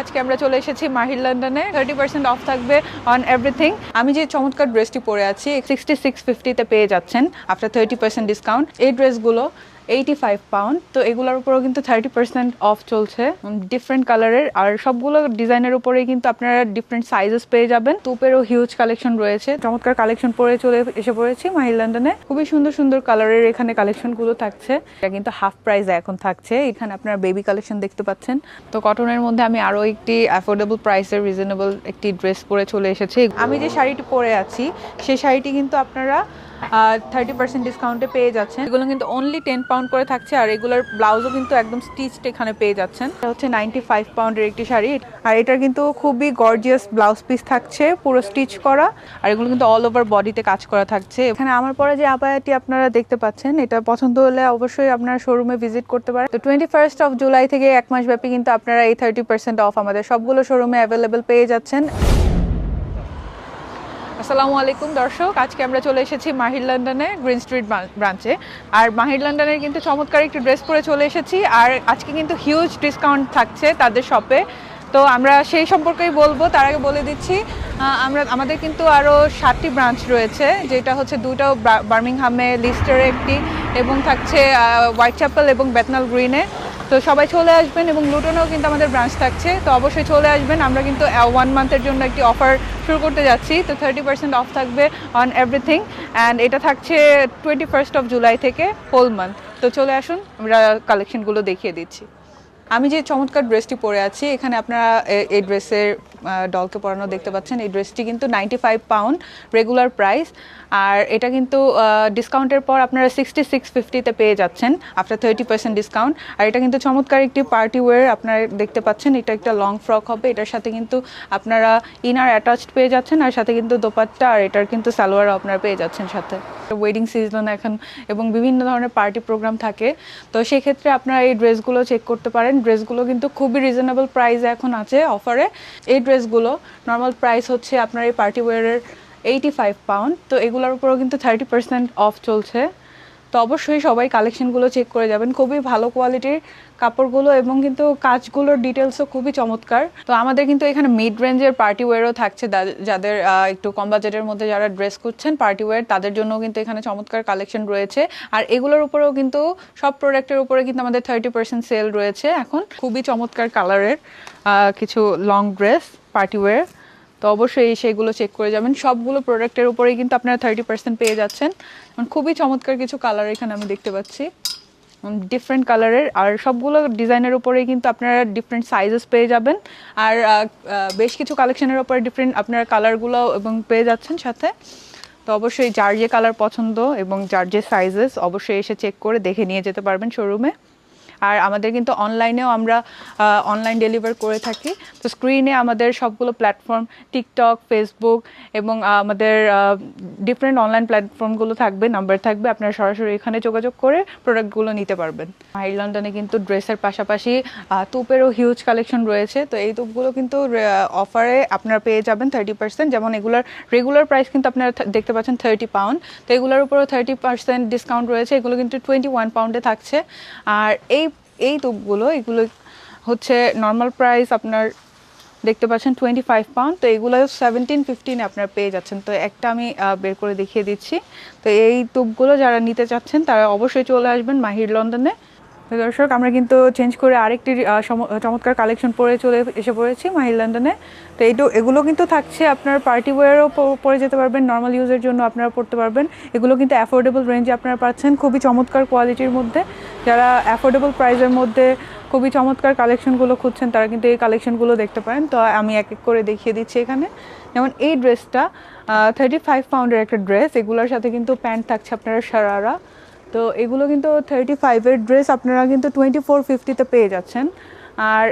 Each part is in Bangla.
আজকে আমরা চলে এসেছি মাহির লন্ডনে। থার্টি পার্সেন্ট অফ থাকবে অন এভরিথিং আমি যে চমৎকার ড্রেসটি পরে আছি সিক্সটি সিক্স ফিফটিতে পেয়ে যাচ্ছেন আফটার থার্টি পার্সেন্ট ডিসকাউন্ট এই ড্রেসগুলো এইটি ফাইভ পাউন্ড তো এগুলোর উপরেও কিন্তু থার্টি পার্সেন্ট অফ চলছে। ডিফারেন্ট কালারের আর সবগুলো ডিজাইনের উপরেই কিন্তু আপনারা ডিফারেন্ট সাইজেস পেয়ে যাবেন। তুপেরও হিউজ কালেকশন রয়েছে। চমৎকার কালেকশন পরে চলে এসে পড়েছি মাহির লন্ডনে। খুবই সুন্দর সুন্দর কালারের এখানে কালেকশনগুলো থাকছে। এটা কিন্তু হাফ প্রাইস এখন থাকছে। এখানে আপনারা বেবি কালেকশন দেখতে পাচ্ছেন। তো কটনের মধ্যে আমি আরও একটি অ্যাফোর্ডেবল প্রাইসের রিজনেবল একটি ড্রেস পরে চলে এসেছি। আমি যে শাড়িটি পরে আছি সেই শাড়িটি কিন্তু আপনারা থার্টি পার্সেন্ট ডিসকাউন্টে পেয়ে যাচ্ছেন। এগুলো কিন্তু অনলি টেন পাউন্ড করে থাকছে, আর এগুলোর ব্লাউজও কিন্তু একদম স্টিচড এখানে পেয়ে যাচ্ছেন। এটা হচ্ছে নাইনটি ফাইভ পাউন্ডের একটি শাড়ি। আর এটার কিন্তু খুবই গর্জিয়াস ব্লাউজ পিস থাকছে, পুরো স্টিচ করা। আর এগুলো কিন্তু অল ওভার বডিতে কাজ করা থাকছে। এখানে আমার পরে যে আপায়াটি আপনারা দেখতে পাচ্ছেন, এটা পছন্দ হলে অবশ্যই আপনারা শোরুমে ভিজিট করতে পারেন। তো টোয়েন্টি ফার্স্ট অফ জুলাই থেকে এক মাস ব্যাপী কিন্তু আপনারা এই থার্টি পার্সেন্ট অফ আমাদের সবগুলো শোরুমে অ্যাভেলেবেল পেয়ে যাচ্ছেন। আসসালামু আলাইকুম, দর্শক। আজকে আমরা চলে এসেছি মাহির লন্ডনে, গ্রিন স্ট্রিট ব্রাঞ্চে আর মাহির লন্ডনের কিন্তু চমৎকার একটি ড্রেস পরে চলে এসেছি। আর আজকে কিন্তু হিউজ ডিসকাউন্ট থাকছে তাদের শপে তো আমরা সেই সম্পর্কেই বলব। তার আগে বলে দিচ্ছি আমরা আমাদের কিন্তু আরও সাতটি ব্রাঞ্চ রয়েছে, যেটা হচ্ছে দুটো বার্মিংহামে, লিস্টারে একটি, এবং থাকছে হোয়াইট চ্যাপেল এবং বেতনাল গ্রিনে। তো সবাই চলে আসবেন এবং লুটনেও কিন্তু আমাদের ব্রাঞ্চ থাকছে। তো অবশ্যই চলে আসবেন। আমরা কিন্তু ওয়ান মান্থের জন্য একটি অফার শুরু করতে যাচ্ছি। তো থার্টি পার্সেন্ট অফ থাকবে অন এভরিথিং অ্যান্ড এটা থাকছে টোয়েন্টি ফার্স্ট অফ জুলাই থেকে হোল মান্থ তো চলে আসুন, আমরা কালেকশনগুলো দেখিয়ে দিচ্ছি। আমি যে চমৎকার ড্রেসটি পরে আছি, এখানে আপনারা এই ড্রেসের ডলকে পরানো দেখতে পাচ্ছেন। এই ড্রেসটি কিন্তু ninety five pound regular price আর এটা কিন্তু ডিসকাউন্টের পর আপনারা সিক্সটি সিক্স ফিফটিতে পেয়ে যাচ্ছেন আফটার থার্টি পার্সেন্ট ডিসকাউন্ট আর এটা কিন্তু চমৎকার একটি পার্টি ওয়্যার আপনারা দেখতে পাচ্ছেন। এটা একটা লং ফ্রক হবে। এটার সাথে কিন্তু আপনারা ইনার অ্যাটাচড পেয়ে যাচ্ছেন। আর সাথে কিন্তু দোপাট্টা আর এটার কিন্তু সালোয়ারও আপনারা পেয়ে যাচ্ছেন সাথে। ওয়েডিং সিজন এখন এবং বিভিন্ন ধরনের পার্টি প্রোগ্রাম থাকে। তো সেক্ষেত্রে আপনারা এই ড্রেসগুলো চেক করতে পারেন। ড্রেসগুলো কিন্তু খুবই রিজনেবল প্রাইসে এখন আছে অফারে এই ড্রেসগুলো নর্মাল প্রাইস হচ্ছে আপনার এই পার্টি ওয়ারের এইটি ফাইভ পাউন্ড তো এগুলোর উপরেও কিন্তু থার্টি পার্সেন্ট অফ চলছে। তো অবশ্যই সবাই কালেকশনগুলো চেক করে যাবেন। খুবই ভালো কোয়ালিটির কাপড়গুলো এবং কিন্তু কাজগুলোর ডিটেলসও খুবই চমৎকার। তো আমাদের কিন্তু এখানে মিড রেঞ্জের পার্টি ওয়্যারও থাকছে যাদের একটু কম বাজেটের মধ্যে যারা ড্রেস করছেন পার্টি ওয়্যার তাদের জন্য কিন্তু এখানে চমৎকার কালেকশন রয়েছে। আর এগুলোর উপরেও কিন্তু সব প্রোডাক্টের উপরে কিন্তু আমাদের থার্টি পার্সেন্ট সেল রয়েছে এখন। খুবই চমৎকার কালারের কিছু লং ড্রেস পার্টি ওয়্যার তো অবশ্যই সেইগুলো চেক করে যাবেন। সবগুলো প্রোডাক্টের উপরেই কিন্তু আপনারা থার্টি পার্সেন্ট পেয়ে যাচ্ছেন। খুবই চমৎকার কিছু কালার এখানে আমি দেখতে পাচ্ছি। ডিফারেন্ট কালারের আর সবগুলো ডিজাইনের উপরেই কিন্তু আপনারা ডিফারেন্ট সাইজেস পেয়ে যাবেন। আর বেশ কিছু কালেকশনের উপরে ডিফারেন্ট আপনারা কালারগুলো এবং পেয়ে যাচ্ছেন সাথে। তো অবশ্যই যার যে কালার পছন্দ এবং যার যে সাইজেস অবশ্যই এসে চেক করে দেখে নিয়ে যেতে পারবেন শোরুমে আর আমাদের কিন্তু অনলাইনেও আমরা অনলাইন ডেলিভার করে থাকি। তো স্ক্রিনে আমাদের সবগুলো প্ল্যাটফর্ম টিকটক ফেসবুক এবং আমাদের ডিফারেন্ট অনলাইন প্ল্যাটফর্মগুলো থাকবে নাম্বার থাকবে। আপনারা সরাসরি এখানে যোগাযোগ করে প্রোডাক্টগুলো নিতে পারবেন। হাই লন্ডনে কিন্তু ড্রেসের পাশাপাশি তুপেরও হিউজ কালেকশন রয়েছে। তো এই তুপগুলো কিন্তু অফারে আপনারা পেয়ে যাবেন থার্টি পার্সেন্ট যেমন এগুলোর রেগুলার প্রাইস কিন্তু আপনারা দেখতে পাচ্ছেন থার্টি পাউন্ড তো এগুলোর উপরও থার্টি পার্সেন্ট ডিসকাউন্ট রয়েছে। এগুলো কিন্তু টোয়েন্টি ওয়ান পাউন্ডে থাকছে। আর এই এই তোপগুলো এগুলো হচ্ছে নর্মাল প্রাইস আপনার দেখতে পাচ্ছেন টোয়েন্টি ফাইভ পাউন্ড তো এগুলো সেভেন্টিন ফিফটিনে আপনার পেয়ে যাচ্ছেন। তো একটা আমি বের করে দেখিয়ে দিচ্ছি। তো এই তোপগুলো যারা নিতে চাচ্ছেন, তারা অবশ্যই চলে আসবেন মাহির লন্ডনে। দর্শক, আমরা কিন্তু চেঞ্জ করে আরেকটি চমৎকার কালেকশন পরে চলে এসে পড়েছি মাহির লন্ডনে। তো এইটু এগুলো কিন্তু থাকছে, আপনার পার্টি ওয়ারও পরে যেতে পারবেন নর্মাল ইউজের জন্য আপনারা পড়তে পারবেন। এগুলো কিন্তু অ্যাফোর্ডেবল রেঞ্জে আপনারা পাচ্ছেন, খুবই চমৎকার কোয়ালিটির মধ্যে। যারা অ্যাফোর্ডেবল প্রাইসের মধ্যে খুবই চমৎকার কালেকশনগুলো খুঁজছেন, তারা কিন্তু এই কালেকশনগুলো দেখতে পারেন। তো আমি এক এক করে দেখিয়ে দিচ্ছি এখানে। যেমন এই ড্রেসটা থার্টি ফাইভ পাউন্ডের একটা ড্রেস এগুলোর সাথে কিন্তু প্যান্ট থাকছে আপনারা সারারা। তো এগুলো কিন্তু থার্টি ফাইভের ড্রেস আপনারা কিন্তু টোয়েন্টি ফোর ফিফটিতে পেয়ে যাচ্ছেন। আর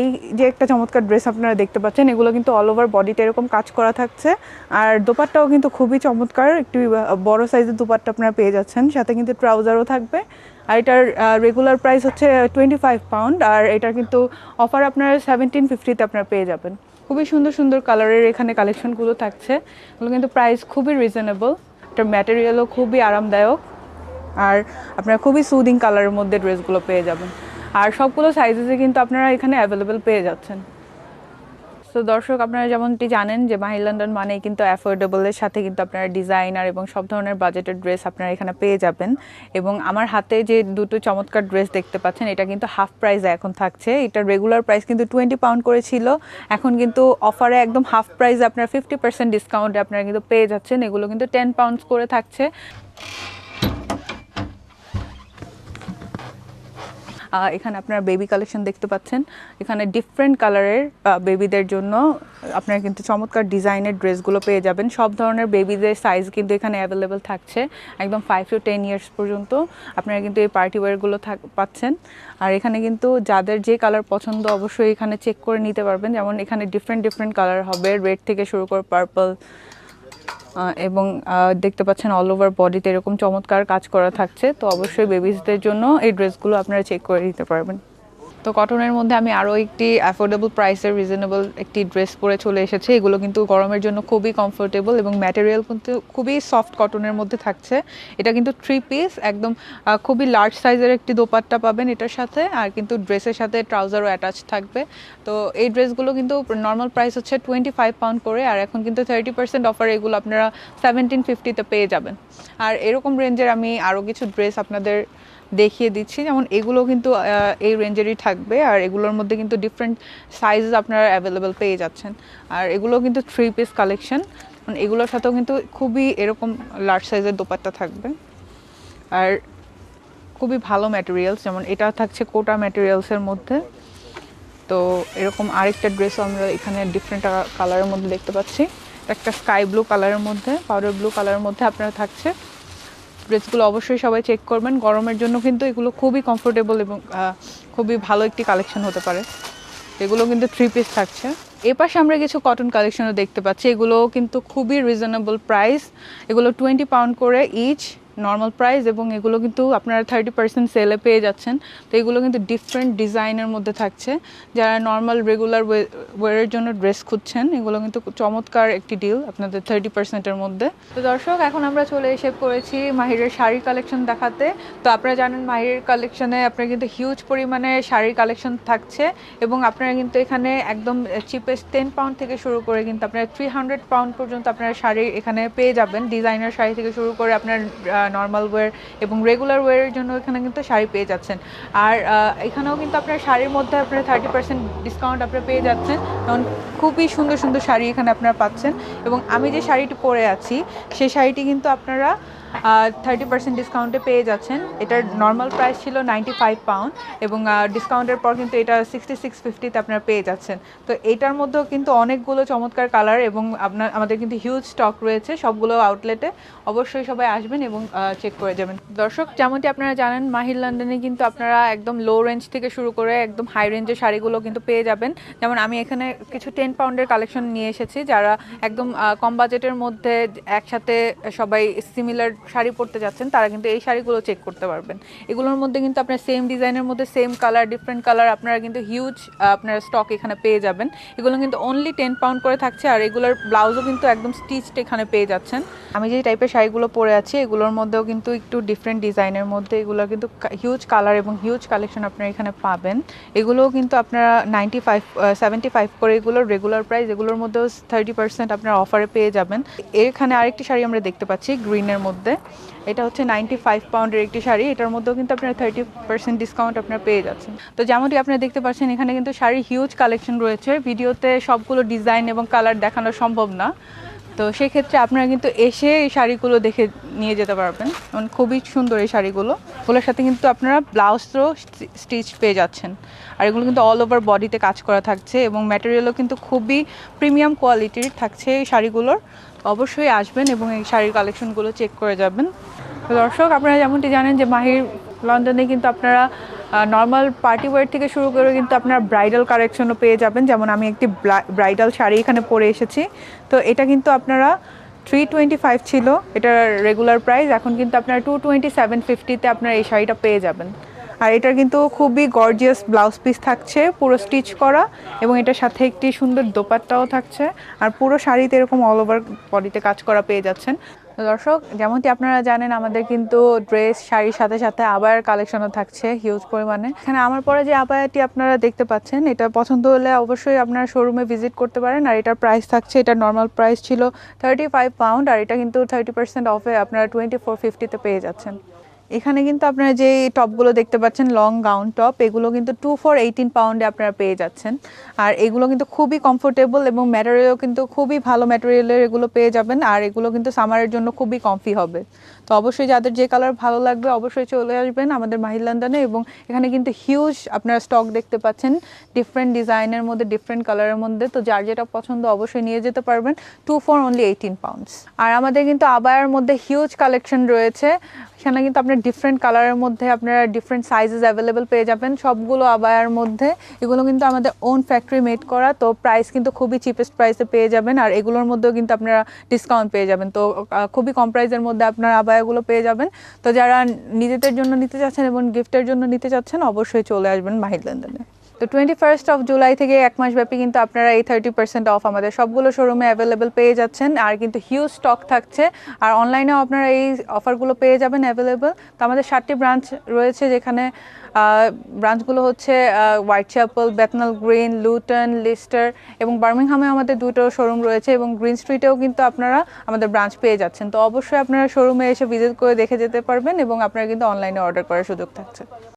এই যে একটা চমৎকার ড্রেস আপনারা দেখতে পাচ্ছেন, এগুলো কিন্তু অল ওভার বডিতে এরকম কাজ করা থাকছে। আর দোপাট্টাও কিন্তু খুবই চমৎকার, একটি বড় সাইজের দোপাট্টা আপনারা পেয়ে যাচ্ছেন। সাথে কিন্তু ট্রাউজারও থাকবে। আর এটার রেগুলার প্রাইস হচ্ছে টোয়েন্টি ফাইভ পাউন্ড আর এটার কিন্তু অফার আপনারা সেভেন্টিন ফিফটিতে আপনারা পেয়ে যাবেন। খুবই সুন্দর সুন্দর কালারের এখানে কালেকশনগুলো থাকছে। এগুলো কিন্তু প্রাইস খুবই রিজনেবল এটার ম্যাটেরিয়ালও খুবই আরামদায়ক। আর আপনারা খুবই সুদিং কালারের মধ্যে ড্রেসগুলো পেয়ে যাবেন। আর সবগুলো সাইজেসে কিন্তু আপনারা এখানে অ্যাভেলেবেল পেয়ে যাচ্ছেন। তো দর্শক, আপনারা যেমনটি জানেন যে মাহি লন্ডন মানেই কিন্তু অ্যাফোর্ডেবলের সাথে কিন্তু আপনারা ডিজাইনার এবং সব ধরনের বাজেটের ড্রেস আপনারা এখানে পেয়ে যাবেন। এবং আমার হাতে যে দুটো চমৎকার ড্রেস দেখতে পাচ্ছেন, এটা কিন্তু হাফ প্রাইসে এখন থাকছে। এটা রেগুলার প্রাইস কিন্তু টোয়েন্টি পাউন্ড করে ছিল। এখন কিন্তু অফারে একদম হাফ প্রাইসে আপনারা ফিফটি পার্সেন্ট ডিসকাউন্টে আপনারা কিন্তু পেয়ে যাচ্ছেন। এগুলো কিন্তু টেন পাউন্ডস করে থাকছে। এখানে আপনারা বেবি কালেকশন দেখতে পাচ্ছেন। এখানে ডিফারেন্ট কালারের বেবিদের জন্য আপনারা কিন্তু চমৎকার ডিজাইনের ড্রেসগুলো পেয়ে যাবেন। সব ধরনের বেবিদের সাইজ কিন্তু এখানে অ্যাভেলেবেল থাকছে, একদম ফাইভ টু টেন ইয়ার্স পর্যন্ত আপনারা কিন্তু এই পার্টি ওয়্যারগুলো থাক, পাচ্ছেন। আর এখানে কিন্তু যাদের যে কালার পছন্দ অবশ্যই এখানে চেক করে নিতে পারবেন। যেমন এখানে ডিফারেন্ট ডিফারেন্ট কালার হবে রেড থেকে শুরু করে পার্পল এবং দেখতে পাচ্ছেন অল ওভার বডিতে এরকম চমৎকার কাজ করা থাকছে, তো অবশ্যই বেবিসদের জন্য এই ড্রেসগুলো আপনারা চেক করে নিতে পারবেন। তো কটনের মধ্যে আমি আরও একটি অ্যাফোর্ডেবল প্রাইসের রিজনেবল একটি ড্রেস পরে চলে এসেছে। এগুলো কিন্তু গরমের জন্য খুবই কমফোর্টেবল এবং ম্যাটেরিয়াল কিন্তু খুবই সফট কটনের মধ্যে থাকছে। এটা কিন্তু থ্রি পিস একদম খুবই লার্জ সাইজের একটি দোপাট্টা পাবেন এটার সাথে। আর কিন্তু ড্রেসের সাথে ট্রাউজারও অ্যাটাচ থাকবে। তো এই ড্রেসগুলো কিন্তু নর্মাল প্রাইস হচ্ছে টোয়েন্টি ফাইভ পাউন্ড করে। আর এখন কিন্তু থার্টি পার্সেন্ট অফার এগুলো আপনারা সেভেন্টিন ফিফটিতে পেয়ে যাবেন। আর এরকম রেঞ্জের আমি আরও কিছু ড্রেস আপনাদের দেখিয়ে দিচ্ছি। যেমন এগুলো কিন্তু এই রেঞ্জেরই থাকবে আর এগুলোর মধ্যে কিন্তু ডিফারেন্ট সাইজ আপনারা অ্যাভেলেবেল পেয়ে যাচ্ছেন। আর এগুলো কিন্তু থ্রি পিস কালেকশন এগুলোর সাথেও কিন্তু খুবই এরকম লার্জ সাইজের দোপাট্টা থাকবে। আর খুবই ভালো ম্যাটেরিয়ালস যেমন এটা থাকছে কোটা ম্যাটেরিয়ালসের মধ্যে। তো এরকম আরেকটা ড্রেসও আমরা এখানে ডিফারেন্ট কালারের মধ্যে দেখতে পাচ্ছি। একটা স্কাই ব্লু কালারের মধ্যে পাউডার ব্লু কালারের মধ্যে আপনারা থাকছে ড্রেসগুলো অবশ্যই সবাই চেক করবেন। গরমের জন্য কিন্তু এগুলো খুবই কমফোর্টেবল এবং খুবই ভালো একটি কালেকশন হতে পারে। এগুলো কিন্তু থ্রি পিস থাকছে। এ পাশে আমরা কিছু কটন কালেকশনও দেখতে পাচ্ছি। এগুলো কিন্তু খুবই রিজনেবল প্রাইস এগুলো টোয়েন্টি পাউন্ড করে ইচ নর্মাল প্রাইস এবং এগুলো কিন্তু আপনারা থার্টি পার্সেন্ট সেলে পেয়ে যাচ্ছেন। তো এগুলো কিন্তু ডিফারেন্ট ডিজাইনের মধ্যে থাকছে। যারা নর্মাল রেগুলার ওয়ারের জন্য ড্রেস খুঁজছেন, এগুলো কিন্তু চমৎকার একটি ডিল আপনাদের থার্টি পার্সেন্টের মধ্যে। তো দর্শক, এখন আমরা চলে এসে করেছি মাহিরের শাড়ি কালেকশন দেখাতে। তো আপনারা জানেন মাহিরের কালেকশনে আপনার কিন্তু হিউজ পরিমাণে শাড়ির কালেকশন থাকছে এবং আপনারা কিন্তু এখানে একদম চিপেস্ট টেন পাউন্ড থেকে শুরু করে কিন্তু আপনারা থ্রি হান্ড্রেড পাউন্ড পর্যন্ত আপনারা শাড়ি এখানে পেয়ে যাবেন। ডিজাইনার শাড়ি থেকে শুরু করে আপনার নর্মাল ওয়ের এবং রেগুলার ওয়ারের জন্য এখানে কিন্তু শাড়ি পেয়ে যাচ্ছেন। আর এখানেও কিন্তু আপনার শাড়ির মধ্যে আপনার থার্টি পার্সেন্ট ডিসকাউন্ট আপনারা পেয়ে যাচ্ছেন। কারণ খুবই সুন্দর সুন্দর শাড়ি এখানে আপনারা পাচ্ছেন। এবং আমি যে শাড়িটি পরে আছি সেই শাড়িটি কিন্তু আপনারা থার্টি পার্সেন্ট ডিসকাউন্টে পেয়ে যাচ্ছেন। এটার নর্মাল প্রাইস ছিল নাইনটি ফাইভ পাউন্ড এবং ডিসকাউন্টের পর কিন্তু এটা সিক্সটি সিক্স ফিফটিতে আপনারা পেয়ে যাচ্ছেন। তো এটার মধ্যেও কিন্তু অনেকগুলো চমৎকার কালার এবং আপনার, আমাদের কিন্তু হিউজ স্টক রয়েছে সবগুলো আউটলেটে অবশ্যই সবাই আসবেন এবং চেক করে যাবেন। দর্শক, যেমনটি আপনারা জানেন, মাহির লন্ডনে কিন্তু আপনারা একদম লো রেঞ্জ থেকে শুরু করে একদম হাই রেঞ্জের শাড়িগুলো কিন্তু পেয়ে যাবেন। যেমন আমি এখানে কিছু টেন পাউন্ডের কালেকশন নিয়ে এসেছি, যারা একদম কম বাজেটের মধ্যে একসাথে সবাই সিমিলার শাড়ি পরতে যাচ্ছেন, তারা কিন্তু এই শাড়িগুলো চেক করতে পারবেন। এগুলোর মধ্যে কিন্তু আপনার সেম ডিজাইনের মধ্যে সেম কালার ডিফারেন্ট কালার আপনারা কিন্তু হিউজ আপনার স্টক এখানে পেয়ে যাবেন। এগুলো কিন্তু অনলি টেন পাউন্ড করে থাকছে আর এগুলোর ব্লাউজও কিন্তু একদম স্টিচড এখানে পেয়ে যাচ্ছেন। আমি যে টাইপের শাড়িগুলো পরে আছি, এগুলোর মধ্যেও কিন্তু একটু ডিফারেন্ট ডিজাইনের মধ্যে এগুলো কিন্তু হিউজ কালার এবং হিউজ কালেকশন আপনারা এখানে পাবেন। এগুলোও কিন্তু আপনারা নাইনটি ফাইভ সেভেন্টি ফাইভ করে এগুলোর রেগুলার প্রাইস এগুলোর মধ্যেও থার্টি পার্সেন্ট আপনারা অফারে পেয়ে যাবেন। এখানে আরেকটি শাড়ি আমরা দেখতে পাচ্ছি গ্রিনের মধ্যে। এটা হচ্ছে নাইনটি ফাইভ পাউন্ডের একটি শাড়ি। এটার মধ্যেও কিন্তু আপনারা থার্টি পার্সেন্ট ডিসকাউন্ট আপনারা পেয়ে যাচ্ছেন। তো যেমনটি আপনারা দেখতে পাচ্ছেন, এখানে কিন্তু শাড়ির হিউজ কালেকশন রয়েছে। ভিডিওতে সবগুলো ডিজাইন এবং কালার দেখানো সম্ভব না। তো সেক্ষেত্রে আপনারা কিন্তু এসে এই শাড়িগুলো দেখে নিয়ে যেতে পারবেন। কারণ খুবই সুন্দর এই শাড়িগুলো। ওগুলোর সাথে কিন্তু আপনারা ব্লাউজও স্টিচ পেয়ে যাচ্ছেন। আর এগুলো কিন্তু অল ওভার বডিতে কাজ করা থাকছে এবং ম্যাটেরিয়ালও কিন্তু খুবই প্রিমিয়াম কোয়ালিটির থাকছে এই শাড়িগুলোর। অবশ্যই আসবেন এবং এই শাড়ির কালেকশনগুলো চেক করে যাবেন। দর্শক, আপনারা যেমনটি জানেন যে মাহির লন্ডনে কিন্তু আপনারা নর্মাল পার্টি ওয়্যার থেকে শুরু করে কিন্তু আপনার ব্রাইডাল কালেকশনও পেয়ে যাবেন। যেমন আমি একটি ব্রাইডাল শাড়ি এখানে পরে এসেছি। তো এটা কিন্তু আপনারা থ্রি টোয়েন্টি ফাইভ ছিল এটার রেগুলার প্রাইস এখন কিন্তু আপনারা টু টোয়েন্টি সেভেন ফিফটিতে আপনারা এই শাড়িটা পেয়ে যাবেন। আর এটার কিন্তু খুবই গর্জিয়াস ব্লাউজ পিস থাকছে, পুরো স্টিচ করা এবং এটার সাথে একটি সুন্দর দোপাট্টাও থাকছে। আর পুরো শাড়িতে এরকম অল ওভার বডিতে কাজ করা পেয়ে যাচ্ছেন। দর্শক, যেমনটি আপনারা জানেন, আমাদের কিন্তু ড্রেস, শাড়ির সাথে সাথে আবার কালেকশনও থাকছে হিউজ পরিমাণে। এখানে আমার পরে যে আবায়াটি আপনারা দেখতে পাচ্ছেন, এটা পছন্দ হলে অবশ্যই আপনারা শোরুমে ভিজিট করতে পারেন, আর এটার প্রাইস থাকছে, এটা নর্মাল প্রাইস ছিল থার্টি ফাইভ পাউন্ড আর এটা কিন্তু থার্টি পার্সেন্ট অফে আপনারা টোয়েন্টি ফোর ফিফটিতে পেয়ে যাচ্ছেন। এখানে কিন্তু আপনারা যে টপগুলো দেখতে পাচ্ছেন লং গাউন টপ এগুলো কিন্তু টু ফর এইটিন পাউন্ডে আপনারা পেয়ে যাচ্ছেন। আর এগুলো কিন্তু খুবই কমফোর্টেবল এবং ম্যাটেরিয়ালও কিন্তু খুবই ভালো ম্যাটেরিয়ালের এগুলো পেয়ে যাবেন, আর এগুলো কিন্তু সামারের জন্য খুবই কমফি হবে। তো অবশ্যই যাদের যে কালার ভালো লাগবে অবশ্যই চলে আসবেন আমাদের মাহির লন্ডনে এবং এখানে কিন্তু হিউজ আপনারা স্টক দেখতে পাচ্ছেন ডিফারেন্ট ডিজাইনের মধ্যে ডিফারেন্ট কালারের মধ্যে। তো যার যেটা পছন্দ অবশ্যই নিয়ে যেতে পারবেন two for only eighteen pounds আর আমাদের কিন্তু আবায়ের মধ্যে হিউজ কালেকশন রয়েছে সেখানে কিন্তু আপনার ডিফারেন্ট কালারের মধ্যে আপনারা ডিফারেন্ট সাইজেস অ্যাভেলেবেল পেয়ে যাবেন। সবগুলো আবায়ার মধ্যে। এগুলো কিন্তু আমাদের ওন ফ্যাক্টরি মেড করা, তো প্রাইস কিন্তু খুবই চিপেস্ট প্রাইসে পেয়ে যাবেন। আর এগুলোর মধ্যেও কিন্তু আপনারা ডিসকাউন্ট পেয়ে যাবেন। তো খুবই কম প্রাইসের মধ্যে আপনারা আবায়াগুলো পেয়ে যাবেন। তো যারা নিজেদের জন্য নিতে চাচ্ছেন এবং গিফটের জন্য নিতে চাচ্ছেন, অবশ্যই চলে আসবেন মাহির লেনদেনে। তো টোয়েন্টি ফার্স্ট অফ জুলাই থেকে এক মাস ব্যাপী কিন্তু আপনারা এই থার্টি পার্সেন্ট অফ আমাদের সবগুলো শোরুমে অ্যাভেলেবেল পেয়ে যাচ্ছেন। আর কিন্তু হিউজ স্টক থাকছে। আর অনলাইনেও আপনারা এই অফারগুলো পেয়ে যাবেন অ্যাভেলেবেল তো আমাদের সাতটি ব্রাঞ্চ রয়েছে যেখানে ব্রাঞ্চগুলো হচ্ছে Whitechapel Bethnal Green Luton Leicester এবং বার্মিংহামে আমাদের দুটো শোরুম রয়েছে এবং গ্রিন স্ট্রিটেও কিন্তু আপনারা আমাদের ব্রাঞ্চ পেয়ে যাচ্ছেন। তো অবশ্যই আপনারা শোরুমে এসে ভিজিট করে দেখে যেতে পারবেন এবং আপনারা কিন্তু অনলাইনে অর্ডার করার সুযোগ থাকছে।